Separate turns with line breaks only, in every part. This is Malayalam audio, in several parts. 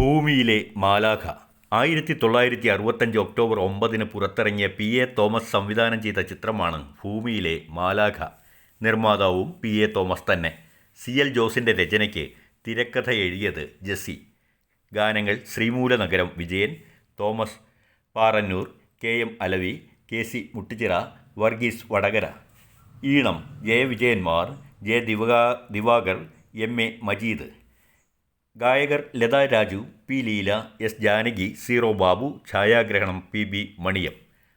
ഭൂമിയിലെ മാലാഖ. ആയിരത്തി തൊള്ളായിരത്തി അറുപത്തഞ്ച് ഒക്ടോബർ ഒമ്പതിന് പുറത്തിറങ്ങിയ പി. എ. തോമസ് സംവിധാനം ചെയ്ത ചിത്രമാണ് ഭൂമിയിലെ മാലാഖ. നിർമ്മാതാവും പി. എ. തോമസ് തന്നെ. സി. എൽ. ജോസിന്റെ രചനയ്ക്ക് തിരക്കഥ എഴുതിയത് ജെസ്സി. ഗാനങ്ങൾ Sreemoolanagaram Vijayan Thomas Parannoor K. M. Alavi K. C. Muttichira Varghese Vadakara. ഈണം ജയവിജയന്മാർ ജെ. ദിവാ ദിവാകർ എം. എ. മജീദ്. ഗായകർ Latha Raju P Leela S Janaki Zero Babu ഛായാഗ്രഹണം P B മണിയം.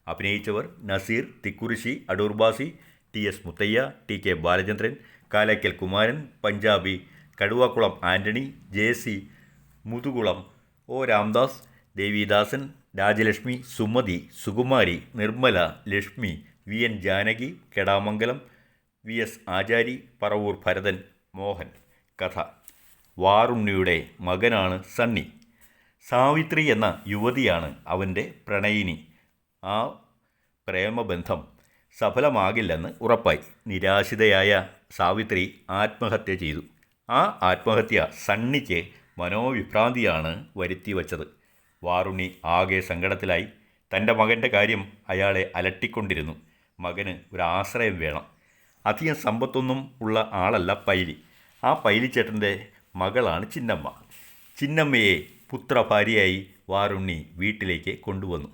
അഭിനയിച്ചവർ Nazeer Thikkurissy Adoor Bhasi T S Muthiah T K Balachandran Kalaikkal Kumaran Punjabi Kaduvakulam Antony J C Muthukulam O Ramdas Devidasan Rajalakshmi Sumathi Sukumari Nirmala Lakshmi V N Janaki Kedamangalam V S Achari Paravoor Bharathan Mohan. കഥ വാറുണ്ണിയുടെ മകനാണ് സണ്ണി. സാവിത്രി എന്ന യുവതിയാണ് അവന്റെ പ്രണയിനി. ആ പ്രേമബന്ധം സഫലമാകില്ലെന്ന് ഉറപ്പായി. നിരാശിതയായ സാവിത്രി ആത്മഹത്യ ചെയ്തു. ആ ആത്മഹത്യ സണ്ണിക്ക് മനോവിഭ്രാന്തിയാണ് വരുത്തി വച്ചത് വാറുണ്ണി ആകെ സങ്കടത്തിലായി. തന്റെ മകന്റെ കാര്യം അയാളെ അലട്ടിക്കൊണ്ടിരുന്നു. മകന് ഒരു ആശ്രയം വേണം. അധികം സമ്പത്തൊന്നും ഉള്ള ആളല്ല പൈലി. ആ പൈലിച്ചേട്ടന്റെ മകളാണ് ചിന്നമ്മ. ചിന്നമ്മയെ പുത്രഭാര്യയായി വാറുണ്ണി വീട്ടിലേക്ക് കൊണ്ടുവന്നു.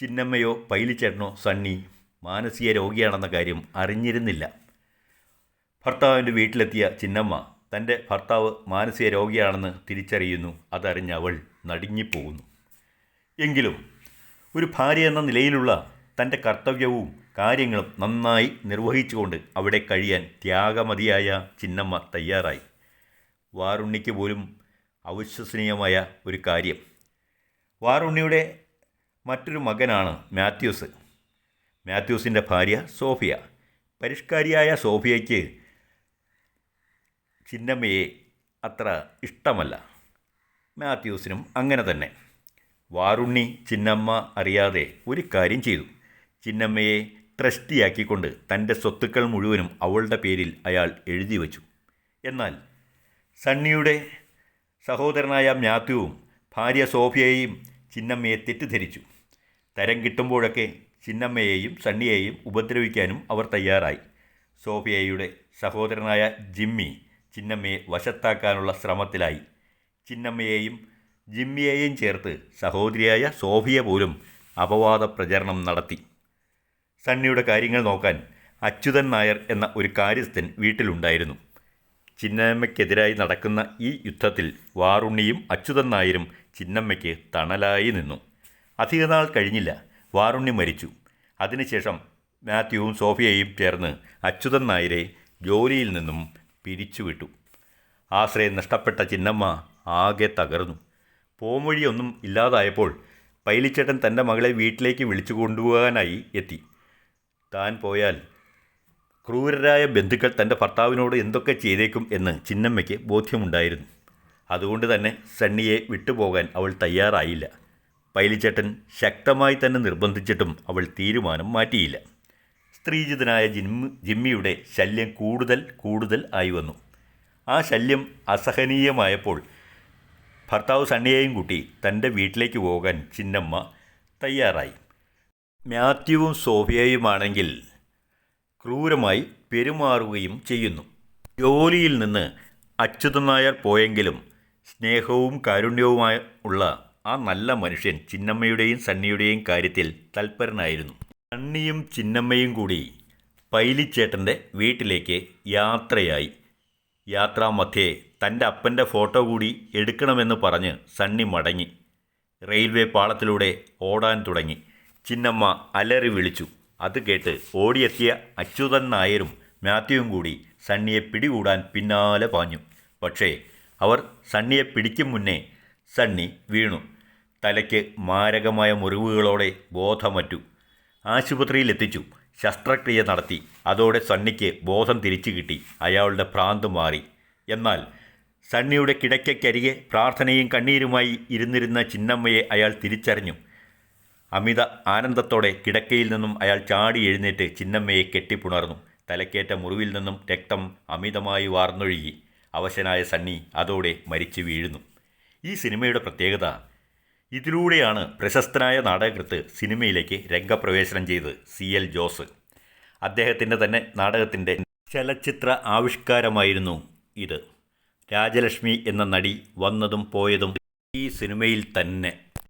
ചിന്നമ്മയോ പൈലിച്ചേട്ടനോ സണ്ണി മാനസിക രോഗിയാണെന്ന കാര്യം അറിഞ്ഞിരുന്നില്ല. ഭർത്താവിന്റെ വീട്ടിലെത്തിയ ചിന്നമ്മ തന്റെ ഭർത്താവ് മാനസിക രോഗിയാണെന്ന് തിരിച്ചറിയുന്നു. അതറിഞ്ഞ് അവൾ നടുങ്ങിപ്പോകുന്നു. എങ്കിലും ഒരു ഭാര്യ എന്ന നിലയിലുള്ള തന്റെ കർത്തവ്യവും കാര്യങ്ങളും നന്നായി നിർവഹിച്ചുകൊണ്ട് അവിടെ കഴിയാൻ ത്യാഗമതിയായ ചിന്നമ്മ തയ്യാറായി. വാറുണ്ണിക്ക് പോലും അവിശ്വസനീയമായ ഒരു കാര്യം. വാറുണ്ണിയുടെ മറ്റൊരു മകനാണ് മാത്യൂസ്. മാത്യൂസിന്റെ ഭാര്യ സോഫിയ. പരിഷ്കാരിയായ സോഫിയയ്ക്ക് ചിന്നമ്മയെ അത്ര ഇഷ്ടമല്ല. മാത്യൂസിനും അങ്ങനെ തന്നെ. വാറുണ്ണി ചിന്നമ്മ അറിയാതെ ഒരു കാര്യം ചെയ്തു. ചിന്നമ്മയെ ട്രസ്റ്റിയാക്കിക്കൊണ്ട് തന്റെ സ്വത്തുക്കൾ മുഴുവനും അവളുടെ പേരിൽ അയാൾ എഴുതി വച്ചു. എന്നാൽ സണ്ണിയുടെ സഹോദരനായ മാത്യുവും ഭാര്യ സോഫിയയെയും ചിന്നമ്മയെ തെറ്റിദ്ധരിച്ചു. തരം കിട്ടുമ്പോഴൊക്കെ ചിന്നമ്മയെയും സണ്ണിയെയും ഉപദ്രവിക്കാനും അവർ തയ്യാറായി. സോഫിയയുടെ സഹോദരനായ ജിമ്മി ചിന്നമ്മയെ വശത്താക്കാനുള്ള ശ്രമത്തിലായി. ചിന്നമ്മയെയും ജിമ്മിയെയും ചേർത്ത് സഹോദരിയായ സോഫിയ പോലും അപവാദ പ്രചരണം നടത്തി. സണ്ണിയുടെ കാര്യങ്ങൾ നോക്കാൻ അച്യുതൻ നായർ എന്ന ഒരു കാര്യസ്ഥൻ വീട്ടിലുണ്ടായിരുന്നു. ചിന്നമ്മയ്ക്കെതിരായി നടക്കുന്ന ഈ യുദ്ധത്തിൽ വാറുണ്ണിയും അച്യുതൻ നായരും ചിന്നമ്മയ്ക്ക് തണലായി നിന്നു. അധികനാൾ കഴിഞ്ഞില്ല. വാറുണ്ണി മരിച്ചു. അതിനുശേഷം മാത്യുവും സോഫിയയും ചേർന്ന് അച്യുതൻ നായരെ ജോലിയിൽ നിന്നും പിരിച്ചുവിട്ടു. ആശ്രയം നഷ്ടപ്പെട്ട ചിന്നമ്മ ആകെ തകർന്നു. പോംവഴിയൊന്നും ഇല്ലാതായപ്പോൾ പൈലിച്ചേട്ടൻ തന്റെ മകളെ വീട്ടിലേക്ക് വിളിച്ചു കൊണ്ടുപോകാനായി എത്തി. താൻ പോയാൽ ക്രൂരരായ ബന്ധുക്കൾ തന്റെ ഭർത്താവിനോട് എന്തൊക്കെ ചെയ്തേക്കും എന്ന് ചിന്നമ്മയ്ക്ക് ബോധ്യമുണ്ടായിരുന്നു. അതുകൊണ്ട് തന്നെ സണ്ണിയെ വിട്ടുപോകാൻ അവൾ തയ്യാറായില്ല. പൈലിച്ചേട്ടൻ ശക്തമായി തന്നെ നിർബന്ധിച്ചിട്ടും അവൾ തീരുമാനം മാറ്റിയില്ല. സ്ത്രീജിതനായ ജിമ്മ് ജിമ്മിയുടെ ശല്യം കൂടുതൽ കൂടുതൽ ആയി വന്നു. ആ ശല്യം അസഹനീയമായപ്പോൾ ഭർത്താവ് സണ്ണിയെയും കൂട്ടി തന്റെ വീട്ടിലേക്ക് പോകാൻ ചിന്നമ്മ തയ്യാറായി. മാത്യുവും സോഫിയയുമാണെങ്കിൽ ക്രൂരമായി പെരുമാറുകയും ചെയ്യുന്നു. ജോലിയിൽ നിന്ന് അച്യുതൻ നായർ പോയെങ്കിലും സ്നേഹവും കാരുണ്യവുമായ ഉള്ള ആ നല്ല മനുഷ്യൻ ചിന്നമ്മയുടെയും സണ്ണിയുടെയും കാര്യത്തിൽ തൽപരനായിരുന്നു. സണ്ണിയും ചിന്നമ്മയും കൂടി പൈലിച്ചേട്ടന്റെ വീട്ടിലേക്ക് യാത്രയായി. യാത്രാമധ്യേ തന്റെ അപ്പന്റെ ഫോട്ടോ കൂടി എടുക്കണമെന്ന് പറഞ്ഞ് സണ്ണി മടങ്ങി. റെയിൽവേ പാളത്തിലൂടെ ഓടാൻ തുടങ്ങി. ചിന്നമ്മ അലറി വിളിച്ചു. അത് കേട്ട് ഓടിയെത്തിയ അച്യുതൻ നായരും മാത്യുവും കൂടി സണ്ണിയെ പിടികൂടാൻ പിന്നാലെ പാഞ്ഞു. പക്ഷേ അവർ സണ്ണിയെ പിടിക്കും മുന്നേ സണ്ണി വീണു. തലയ്ക്ക് മാരകമായ മുറിവുകളോടെ ബോധമറ്റു. ആശുപത്രിയിലെത്തിച്ചു. ശസ്ത്രക്രിയ നടത്തി. അതോടെ സണ്ണിക്ക് ബോധം തിരിച്ചു കിട്ടി. അയാളുടെ ഭ്രാന്ത് മാറി. എന്നാൽ സണ്ണിയുടെ കിടക്കയ്ക്കരികെ പ്രാർത്ഥനയും കണ്ണീരുമായി ഇരുന്നിരുന്ന ചിന്നമ്മയെ അയാൾ തിരിച്ചറിഞ്ഞു. അമിത ആനന്ദത്തോടെ കിടക്കയിൽ നിന്നും അയാൾ ചാടി എഴുന്നേറ്റ് ചിന്നമ്മയെ കെട്ടിപ്പുണർന്നു. തലക്കേറ്റ മുറിവിൽ നിന്നും രക്തം അമിതമായി വാർന്നൊഴുകി. അവശനായ സണ്ണി അതോടെ മരിച്ചു വീഴുന്നു. ഈ സിനിമയുടെ പ്രത്യേകത ഇതിലൂടെയാണ് പ്രശസ്തനായ നാടകകൃത്ത് സിനിമയിലേക്ക് രംഗപ്രവേശനം ചെയ്തത് സി എൽ ജോസ്. അദ്ദേഹത്തിന്റെ തന്നെ നാടകത്തിന്റെ ചലച്ചിത്ര ആവിഷ്കാരമായിരുന്നു ഇത്. രാജലക്ഷ്മി എന്ന നടി വന്നതും പോയതും ഈ സിനിമയിൽ തന്നെ.